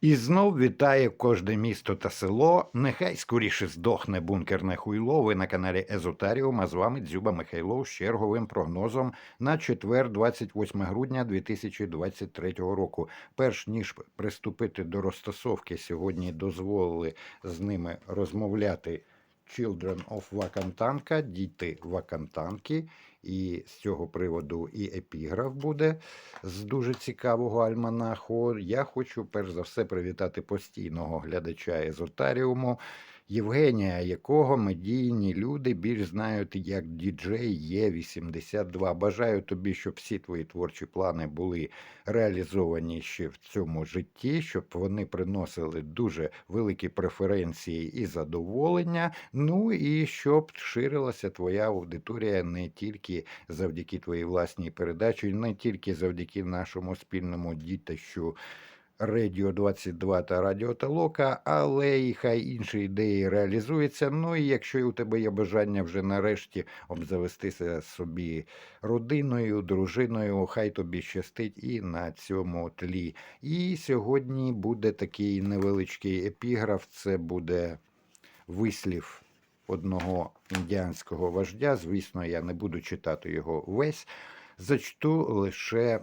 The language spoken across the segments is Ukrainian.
І знов вітає кожне місто та село. Нехай скоріше здохне бункерне хуйло. Ви на каналі Езотаріум, а з вами Дзюба Михайлов з черговим прогнозом на четвер, 28 грудня 2023 року. Перш ніж приступити до розтасовки, сьогодні дозволили з ними розмовляти Children of Вакантанка, діти Вакантанки. І з цього приводу і епіграф буде з дуже цікавого альманаху. Я хочу перш за все привітати постійного глядача Езотаріуму, Євгенія, якого медійні люди більш знають як діджей Є82. Бажаю тобі, щоб всі твої творчі плани були реалізовані ще в цьому житті, щоб вони приносили дуже великі преференції і задоволення. Ну і щоб ширилася твоя аудиторія не тільки завдяки твоїй власній передачі, не тільки завдяки нашому спільному дітищу. Радіо 22 та Радіо Толока, але і хай інші ідеї реалізуються. Ну і якщо у тебе є бажання вже нарешті обзавестися собі родиною, дружиною, хай тобі щастить і на цьому тлі. І сьогодні буде такий невеличкий епіграф. Це буде вислів одного індіанського вождя. Звісно, я не буду читати його весь. Зачту лише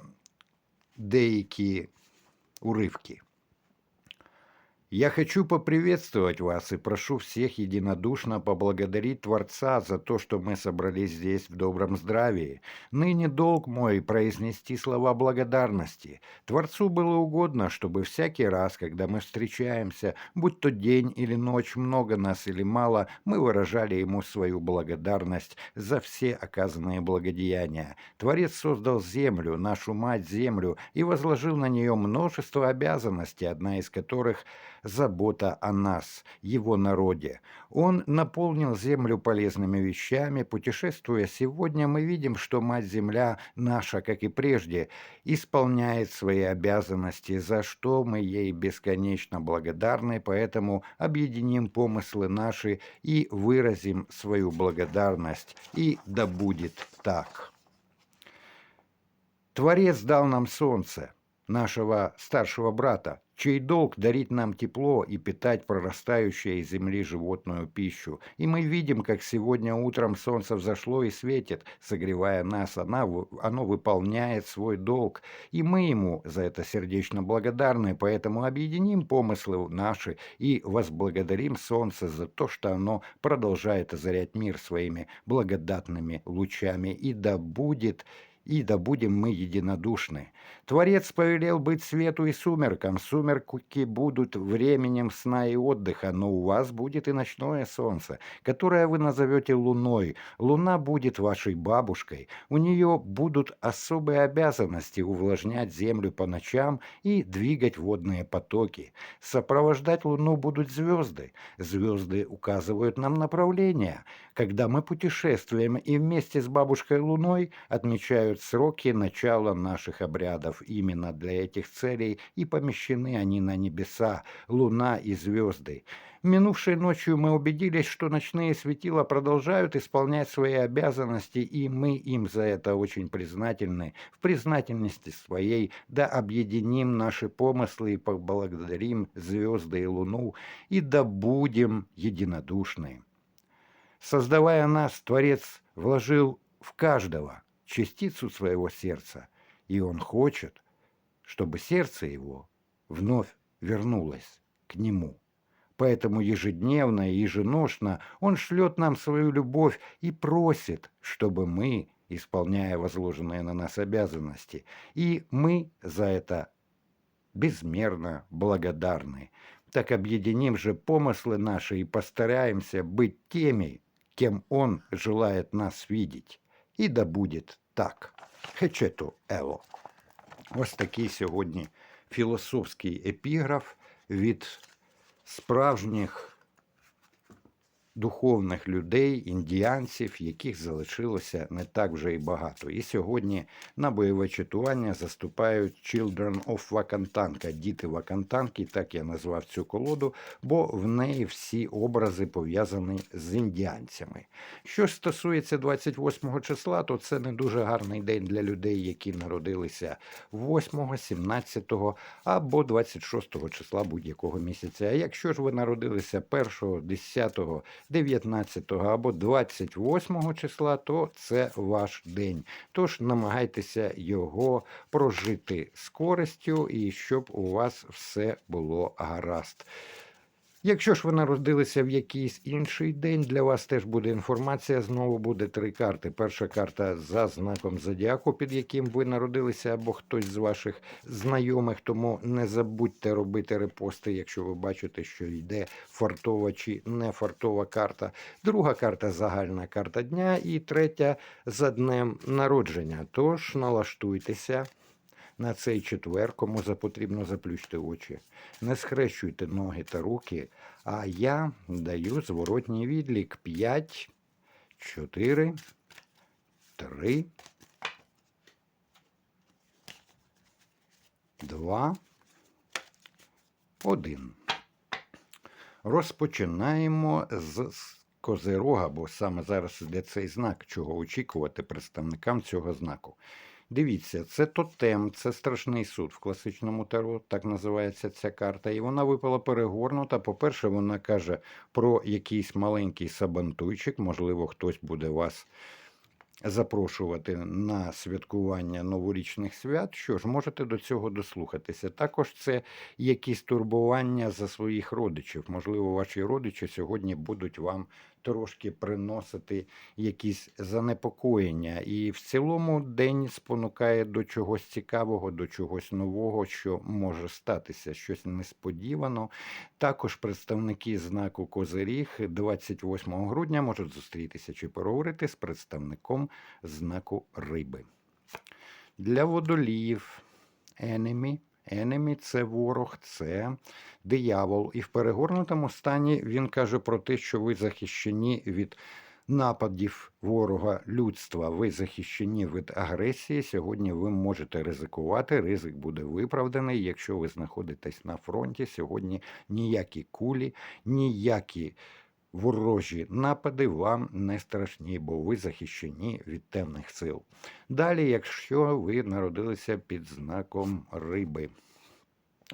деякі урывки. Я хочу поприветствовать вас и прошу всех единодушно поблагодарить Творца за то, что мы собрались здесь в добром здравии. Ныне долг мой произнести слова благодарности. Творцу было угодно, чтобы всякий раз, когда мы встречаемся, будь то день или ночь, много нас или мало, мы выражали ему свою благодарность за все оказанные благодеяния. Творец создал землю, нашу мать-землю, и возложил на нее множество обязанностей, одна из которых – забота о нас, его народе. Он наполнил землю полезными вещами. Путешествуя сегодня, мы видим, что Мать-Земля наша, как и прежде, исполняет свои обязанности, за что мы ей бесконечно благодарны, поэтому объединим помыслы наши и выразим свою благодарность. И да будет так. Творец дал нам солнце, нашего старшего брата, чей долг дарить нам тепло и питать прорастающую из земли животную пищу. И мы видим, как сегодня утром солнце взошло и светит, согревая нас. Она, оно выполняет свой долг, и мы ему за это сердечно благодарны, поэтому объединим помыслы наши и возблагодарим солнце за то, что оно продолжает озарять мир своими благодатными лучами. И да будет и да будем мы единодушны. Творец повелел быть свету и сумеркам. Сумерки будут временем сна и отдыха, но у вас будет и ночное солнце, которое вы назовете луной. Луна будет вашей бабушкой. У нее будут особые обязанности увлажнять землю по ночам и двигать водные потоки. Сопровождать луну будут звезды. Звезды указывают нам направление. Когда мы путешествуем и вместе с бабушкой Луной отмечают сроки начала наших обрядов. Именно для этих целей и помещены они на небеса, луна и звезды. Минувшей ночью мы убедились, что ночные светила продолжают исполнять свои обязанности, и мы им за это очень признательны. В признательности своей да объединим наши помыслы и поблагодарим звезды и луну, и да будем единодушны. Создавая нас, Творец вложил в каждого частицу своего сердца, и он хочет, чтобы сердце его вновь вернулось к нему. Поэтому ежедневно и еженошно он шлет нам свою любовь и просит, чтобы мы, исполняя возложенные на нас обязанности, и мы за это безмерно благодарны. Так объединим же помыслы наши и постараемся быть теми, кем Он желает нас видеть. І да будет так. Хечету ело. Ось такий сьогодні філософський епіграф від справжніх духовних людей, індіанців, яких залишилося не так вже і багато. І сьогодні на бойове чатування заступають Children of Вакантанка, діти Вакантанки, так я назвав цю колоду, бо в неї всі образи пов'язані з індіанцями. Що ж стосується 28 числа, то це не дуже гарний день для людей, які народилися 8, 17 або 26 числа будь-якого місяця. А якщо ж ви народилися 1, 10, 19 або 28 числа, то це ваш день. Тож намагайтеся його прожити з користю і щоб у вас все було гаразд. Якщо ж ви народилися в якийсь інший день, для вас теж буде інформація. Знову буде три карти. Перша карта за знаком зодіаку, під яким ви народилися, або хтось з ваших знайомих. Тому не забудьте робити репости, якщо ви бачите, що йде фартова чи не фартова карта. Друга карта загальна карта дня, і третя за днем народження. Тож налаштуйтеся. На цей четвер, кому запотрібно заплющити очі. Не схрещуйте ноги та руки, а я даю зворотній відлік 5, 4, 3, 2, 1. Розпочинаємо з Козирога, бо саме зараз іде цей знак, чого очікувати представникам цього знаку. Дивіться, це тотем, це страшний суд в класичному таро, так називається ця карта. І вона випала перегорнута. По-перше, вона каже про якийсь маленький сабантуйчик, можливо, хтось буде вас запрошувати на святкування новорічних свят. Що ж, можете до цього дослухатися. Також це якісь турбування за своїх родичів. Можливо, ваші родичі сьогодні будуть вам трошки приносити якісь занепокоєння. І в цілому день спонукає до чогось цікавого, до чогось нового, що може статися, щось несподівано. Також представники знаку Козиріг 28 грудня можуть зустрітися чи переговорити з представником знаку Риби. Для водоліїв енемі. Енемі це ворог, це диявол. І в перегорнутому стані він каже про те, що ви захищені від нападів ворога людства, ви захищені від агресії. Сьогодні ви можете ризикувати. Ризик буде виправданий. Якщо ви знаходитесь на фронті, сьогодні ніякі кулі, ніякі. Ворожі напади вам не страшні, бо ви захищені від темних сил. Далі, якщо ви народилися під знаком риби,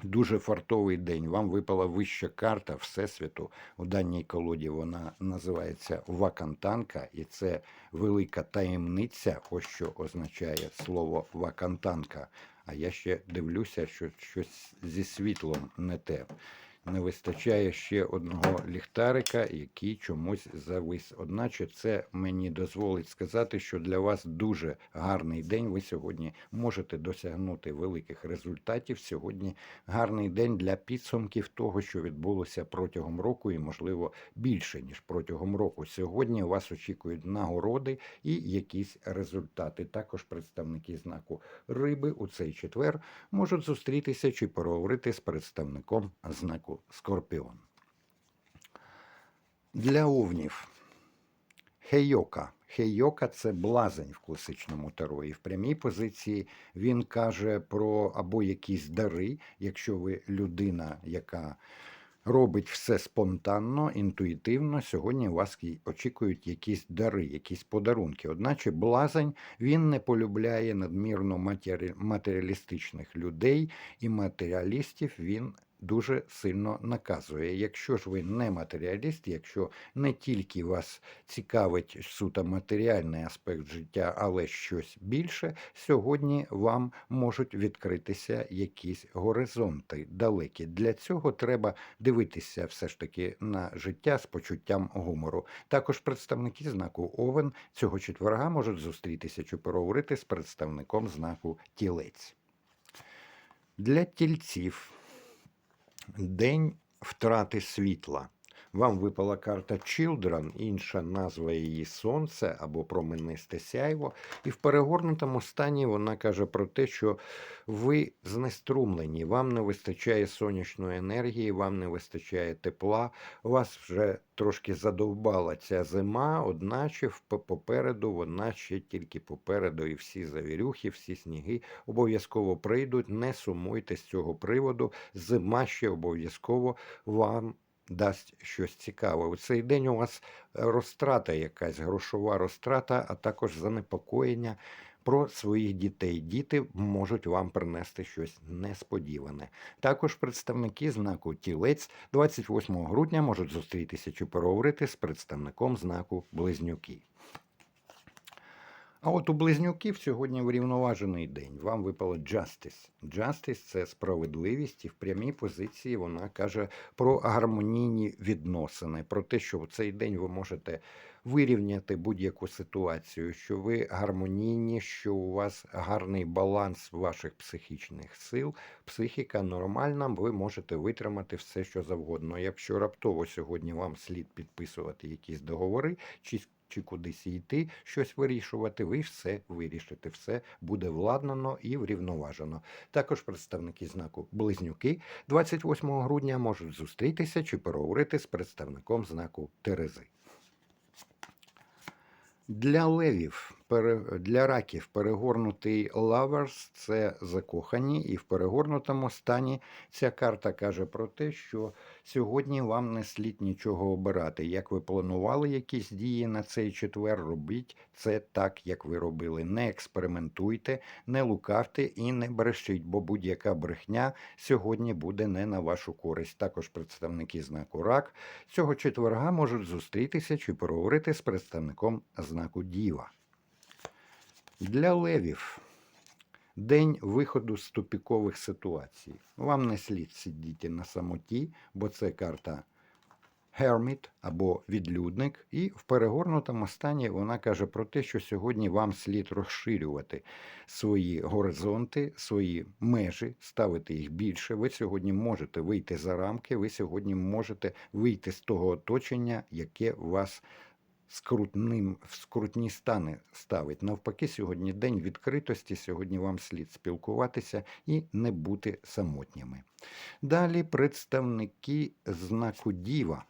дуже фартовий день, вам випала вища карта Всесвіту. У даній колоді вона називається Вакантанка, і це велика таємниця, ось що означає слово Вакантанка. А я ще дивлюся, що щось зі світлом не те не вистачає ще одного ліхтарика, який чомусь завис. Одначе це мені дозволить сказати, що для вас дуже гарний день. Ви сьогодні можете досягнути великих результатів. Сьогодні гарний день для підсумків того, що відбулося протягом року, і, можливо, більше ніж протягом року. Сьогодні вас очікують нагороди і якісь результати. Також представники знаку риби у цей четвер можуть зустрітися чи переговорити з представником знаку Скорпіон. Для овнів Хейока. Хейока це блазень в класичному таро. І в прямій позиції він каже про або якісь дари, якщо ви людина, яка робить все спонтанно, інтуїтивно. Сьогодні вас очікують якісь дари, якісь подарунки. Одначе блазень він не полюбляє надмірно матеріалістичних людей і матеріалістів він дуже сильно наказує. Якщо ж ви не матеріаліст, якщо не тільки вас цікавить суто матеріальний аспект життя, але щось більше, сьогодні вам можуть відкритися якісь горизонти далекі. Для цього треба дивитися все ж таки на життя з почуттям гумору. Також представники знаку Овен цього четверга можуть зустрітися чи переговорити з представником знаку Тілець. Для тільців День втрати світла. Вам випала карта Children, інша назва її Сонце або променисте сяйво. І в перегорнутому стані вона каже про те, що ви знеструмлені, вам не вистачає сонячної енергії, вам не вистачає тепла, вас вже трошки задовбала ця зима, одначе попереду вона ще тільки попереду, і всі завірюхи, всі сніги обов'язково прийдуть. Не сумуйте з цього приводу. Зима ще обов'язково вам дасть щось цікаве. У цей день у вас е, розтрата якась, грошова розтрата, а також занепокоєння про своїх дітей. Діти можуть вам принести щось несподіване. Також представники знаку Тілець 28 грудня можуть зустрітися чи переговорити з представником знаку Близнюки. А от у близнюків сьогодні врівноважений день. Вам випало Justice. Justice – це справедливість, і в прямій позиції вона каже про гармонійні відносини, про те, що в цей день ви можете вирівняти будь-яку ситуацію, що ви гармонійні, що у вас гарний баланс ваших психічних сил, психіка нормальна, ви можете витримати все, що завгодно. Якщо раптово сьогодні вам слід підписувати якісь договори, чи чи кудись йти, щось вирішувати, ви все вирішите, все буде владнано і врівноважено. Також представники знаку Близнюки 28 грудня можуть зустрітися чи переговорити з представником знаку Терези. Для левів, для раків перегорнутий лаверс це закохані, і в перегорнутому стані ця карта каже про те, що сьогодні вам не слід нічого обирати. Як ви планували якісь дії на цей четвер, робіть це так, як ви робили. Не експериментуйте, не лукавте і не брешіть, бо будь-яка брехня сьогодні буде не на вашу користь. Також представники знаку рак цього четверга можуть зустрітися чи переговорити з представником знаку Діва. Для левів день виходу з тупікових ситуацій. Вам не слід сидіти на самоті, бо це карта Hermit або відлюдник, і в перегорнутому стані вона каже про те, що сьогодні вам слід розширювати свої горизонти, свої межі, ставити їх більше. Ви сьогодні можете вийти за рамки, ви сьогодні можете вийти з того оточення, яке вас скрутним в скрутні стани ставить. Навпаки, сьогодні день відкритості. Сьогодні вам слід спілкуватися і не бути самотніми. Далі представники знаку Діва.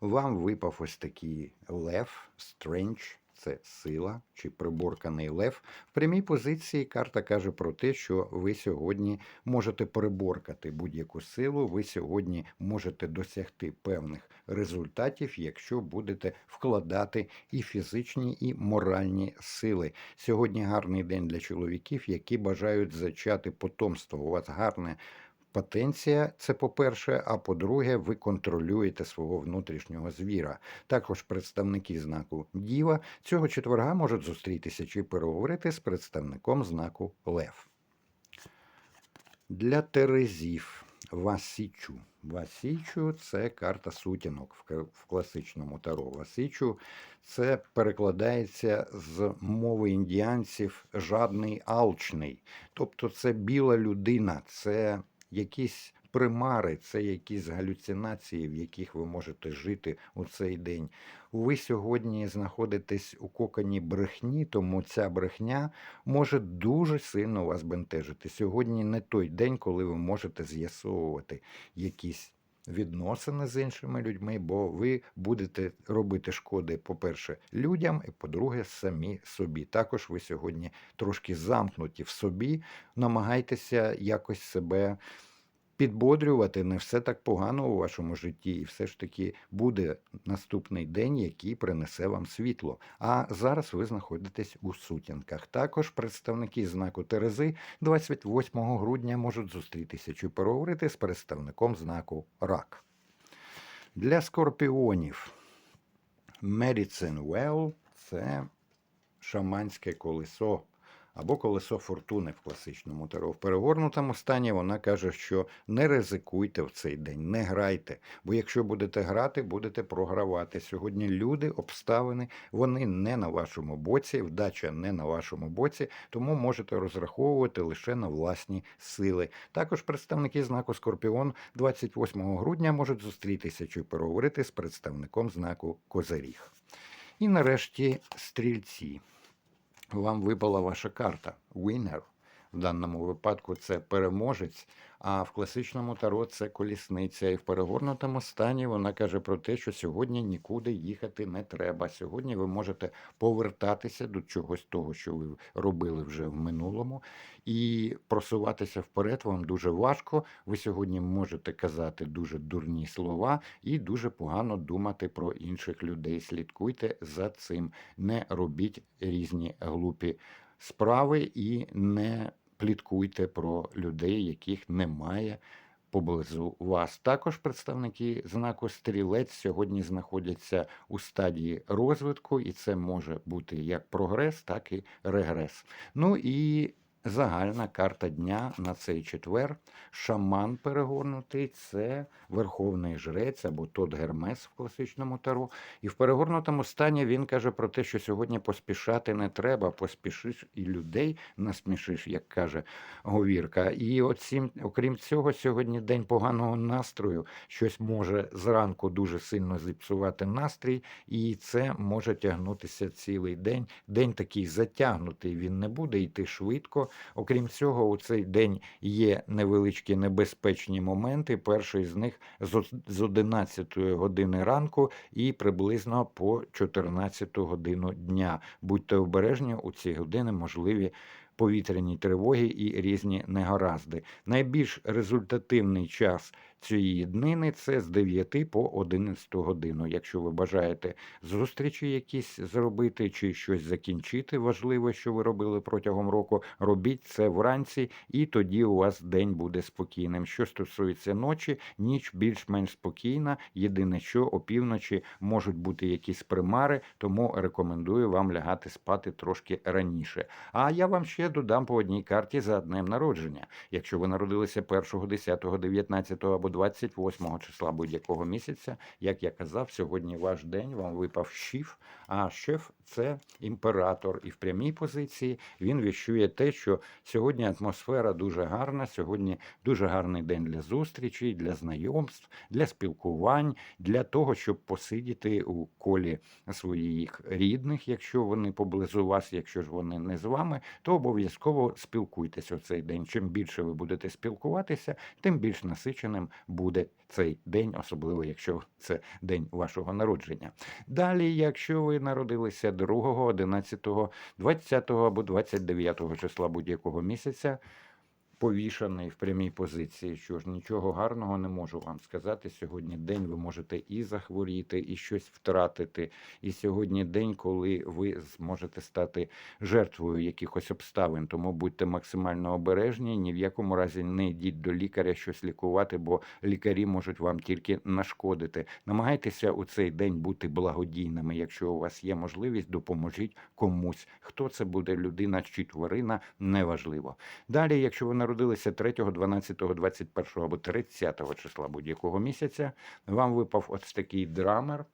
Вам випав ось такий лев, стрендж, це сила чи приборканий лев. В прямій позиції карта каже про те, що ви сьогодні можете переборкати будь-яку силу, ви сьогодні можете досягти певних результатів, якщо будете вкладати і фізичні, і моральні сили. Сьогодні гарний день для чоловіків, які бажають зачати потомство. У вас гарне Потенція це по-перше, а по-друге, ви контролюєте свого внутрішнього звіра. Також представники знаку Діва цього четверга можуть зустрітися чи переговорити з представником знаку Лев. Для Терезів Васічу. Васічу це карта сутінок в класичному таро. Васічу це перекладається з мови індіанців жадний алчний. Тобто це біла людина, це якісь примари, це якісь галюцинації, в яких ви можете жити у цей день. Ви сьогодні знаходитесь у коконі брехні, тому ця брехня може дуже сильно вас бентежити. Сьогодні не той день, коли ви можете з'ясовувати якісь відносини з іншими людьми, бо ви будете робити шкоди, по-перше, людям, і по-друге, самі собі. Також ви сьогодні трошки замкнуті в собі, намагайтеся якось себе підбодрювати. Не все так погано у вашому житті, і все ж таки буде наступний день, який принесе вам світло. А зараз ви знаходитесь у сутінках. Також представники знаку Терези 28 грудня можуть зустрітися чи переговорити з представником знаку Рак. Для скорпіонів Medicine Well – це шаманське колесо або колесо фортуни в класичному таро. В перегорнутому стані вона каже, що не ризикуйте в цей день, не грайте. Бо якщо будете грати, будете програвати. Сьогодні люди, обставини, вони не на вашому боці, вдача не на вашому боці, тому можете розраховувати лише на власні сили. Також представники знаку Скорпіон 28 грудня можуть зустрітися чи переговорити з представником знаку Козиріг. І нарешті стрільці. Вам випала ваша карта Winner. В даному випадку це переможець, а в класичному таро це колісниця. І в перегорнутому стані вона каже про те, що сьогодні нікуди їхати не треба. Сьогодні ви можете повертатися до чогось того, що ви робили вже в минулому, і просуватися вперед вам дуже важко. Ви сьогодні можете казати дуже дурні слова і дуже погано думати про інших людей. Слідкуйте за цим, не робіть різні глупі справи і не пліткуйте про людей, яких немає поблизу вас. Також представники знаку стрілець сьогодні знаходяться у стадії розвитку, і це може бути як прогрес, так і регрес. Ну і загальна карта дня на цей четвер. Шаман перегорнутий це верховний жрець або тот Гермес в класичному таро. І в перегорнутому стані він каже про те, що сьогодні поспішати не треба, поспішиш і людей насмішиш, як каже говірка. І оцім, окрім цього, сьогодні день поганого настрою. Щось може зранку дуже сильно зіпсувати настрій, і це може тягнутися цілий день. День такий затягнутий, він не буде йти швидко. Окрім цього, у цей день є невеличкі небезпечні моменти. Перший з них з о- з 11 години ранку і приблизно по 14 годину дня. Будьте обережні, у ці години можливі повітряні тривоги і різні негаразди. Найбільш результативний час цієї днини це з 9 по 11 годину. Якщо ви бажаєте зустрічі якісь зробити чи щось закінчити важливе, що ви робили протягом року, робіть це вранці, і тоді у вас день буде спокійним. Що стосується ночі, ніч більш-менш спокійна. Єдине, що опівночі можуть бути якісь примари, тому рекомендую вам лягати спати трошки раніше. А я вам ще додам по одній карті за днем народження. Якщо ви народилися 1, 10, 19 або 28 числа будь-якого місяця, як я казав, сьогодні ваш день вам випав ШІФ. а шеф це імператор. І в прямій позиції він віщує те, що сьогодні атмосфера дуже гарна, сьогодні дуже гарний день для зустрічей, для знайомств, для спілкувань, для того, щоб посидіти у колі своїх рідних, якщо вони поблизу вас, якщо ж вони не з вами, то обов'язково спілкуйтеся у цей день. Чим більше ви будете спілкуватися, тим більш насиченим буде цей день, особливо якщо це день вашого народження. Далі, якщо ви народилися 2, 11, 20 або 29 числа будь-якого місяця, повішаний в прямій позиції. Що ж нічого гарного не можу вам сказати. Сьогодні день ви можете і захворіти, і щось втратити. І сьогодні день, коли ви зможете стати жертвою якихось обставин. Тому будьте максимально обережні. Ні в якому разі не йдіть до лікаря щось лікувати, бо лікарі можуть вам тільки нашкодити. Намагайтеся у цей день бути благодійними. Якщо у вас є можливість, допоможіть комусь. Хто це буде людина чи тварина, неважливо. Далі, якщо ви народилися 3, 12, 21 або 30 числа будь-якого місяця, вам випав ось такий драмер.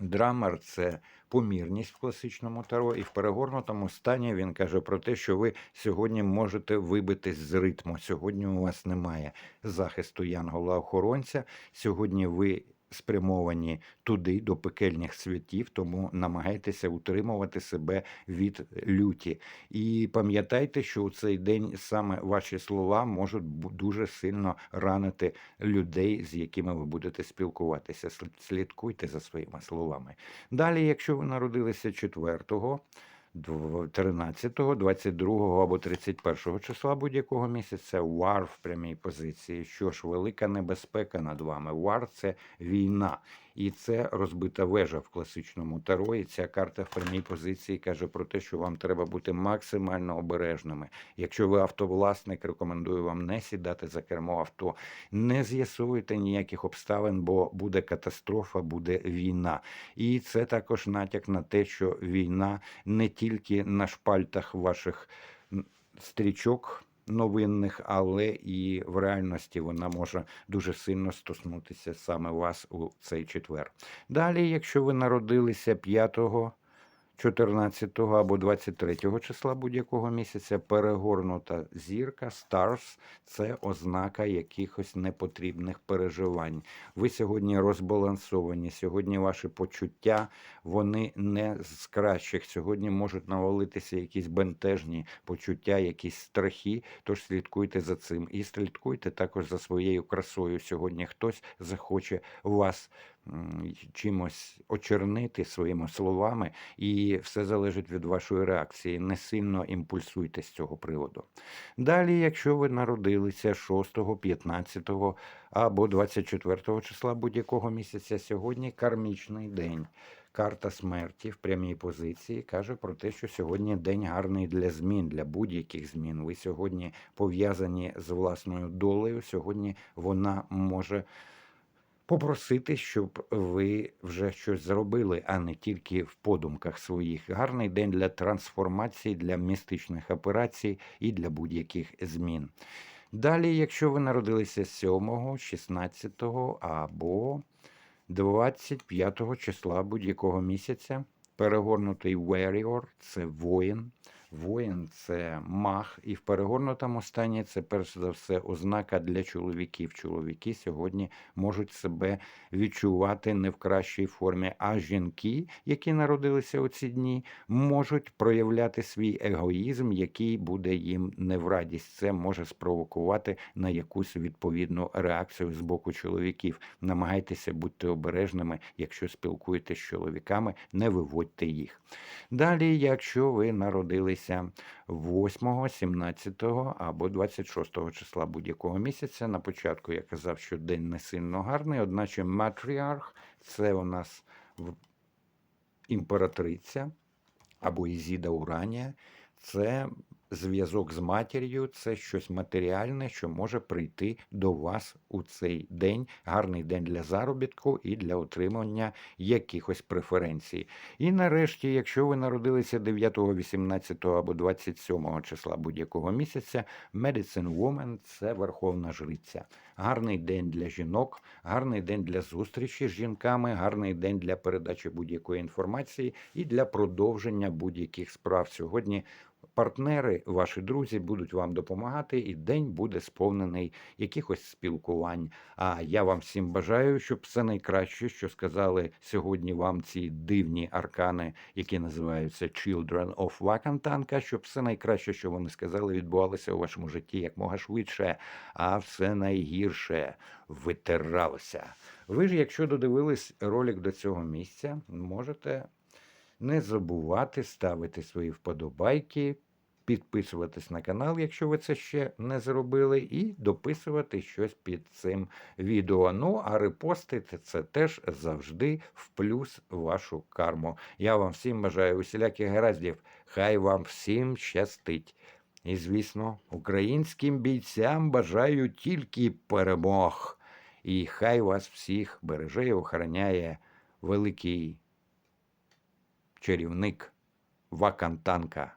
Драмер це помірність в класичному таро, і в перегорнутому стані він каже про те, що ви сьогодні можете вибитись з ритму. Сьогодні у вас немає захисту янгола-охоронця. Сьогодні ви спрямовані туди, до пекельних святів, тому намагайтеся утримувати себе від люті. І пам'ятайте, що у цей день саме ваші слова можуть дуже сильно ранити людей, з якими ви будете спілкуватися. Слід- Слідкуйте за своїми словами. Далі, якщо ви народилися 4, 13, 22 або 31 числа будь-якого місяця, вар в прямій позиції. Що ж, велика небезпека над вами. Вар це війна. І це розбита вежа в класичному таро. І ця карта в прямій позиції каже про те, що вам треба бути максимально обережними. Якщо ви автовласник, рекомендую вам не сідати за кермо авто, не з'ясуйте ніяких обставин, бо буде катастрофа, буде війна. І це також натяк на те, що війна не тільки на шпальтах ваших стрічок новинних, але і в реальності вона може дуже сильно стоснутися саме вас у цей четвер. Далі, якщо ви народилися 5 14 або 23 числа будь-якого місяця перегорнута зірка Stars – це ознака якихось непотрібних переживань. Ви сьогодні розбалансовані. Сьогодні ваші почуття вони не з кращих. Сьогодні можуть навалитися якісь бентежні почуття, якісь страхи. Тож слідкуйте за цим і слідкуйте також за своєю красою. Сьогодні хтось захоче вас чимось очернити своїми словами, і все залежить від вашої реакції. Не сильно імпульсуйте з цього приводу. Далі, якщо ви народилися 6, 15 або 24 числа будь-якого місяця, сьогодні кармічний день. Карта смерті в прямій позиції каже про те, що сьогодні день гарний для змін, для будь-яких змін. Ви сьогодні пов'язані з власною долею. Сьогодні вона може попросити, щоб ви вже щось зробили, а не тільки в подумках своїх. Гарний день для трансформації, для містичних операцій і для будь-яких змін. Далі, якщо ви народилися 7, 16 або 25 числа будь-якого місяця, перегорнутий warrior – це воїн. Воїн це мах, і в перегорнутому стані це перш за все ознака для чоловіків. Чоловіки сьогодні можуть себе відчувати не в кращій формі. А жінки, які народилися у ці дні, можуть проявляти свій егоїзм, який буде їм не в радість. Це може спровокувати на якусь відповідну реакцію з боку чоловіків. Намагайтеся бути обережними, якщо спілкуєтесь з чоловіками, не виводьте їх. Далі, якщо ви народилися 8, 17 або 26 числа будь-якого місяця, на початку я казав, що день не сильно гарний, одначе матріарх це у нас імператриця або Ізіда Уранія. Це зв'язок з матір'ю, це щось матеріальне, що може прийти до вас у цей день. Гарний день для заробітку і для отримання якихось преференцій. І нарешті, якщо ви народилися 9, 18 або 27 числа будь-якого місяця, Medicine Woman – це верховна жриця. Гарний день для жінок, гарний день для зустрічі з жінками, гарний день для передачі будь-якої інформації і для продовження будь-яких справ. Сьогодні партнери, ваші друзі будуть вам допомагати, і день буде сповнений якихось спілкувань. А я вам всім бажаю, щоб все найкраще, що сказали сьогодні вам ці дивні аркани, які називаються Children of Вакантанка, щоб все найкраще, що вони сказали, відбувалося у вашому житті якмога швидше, а все найгірше витиралося. Ви ж, якщо додивились ролик до цього місця, можете не забувати ставити свої вподобайки, підписуватись на канал, якщо ви це ще не зробили, і дописувати щось під цим відео. Ну, а репостити це теж завжди в плюс вашу карму. Я вам всім бажаю усіляких гараздів. Хай вам всім щастить. І, звісно, українським бійцям бажаю тільки перемог. І хай вас всіх береже і охороняє великий чарівник Вакантанка.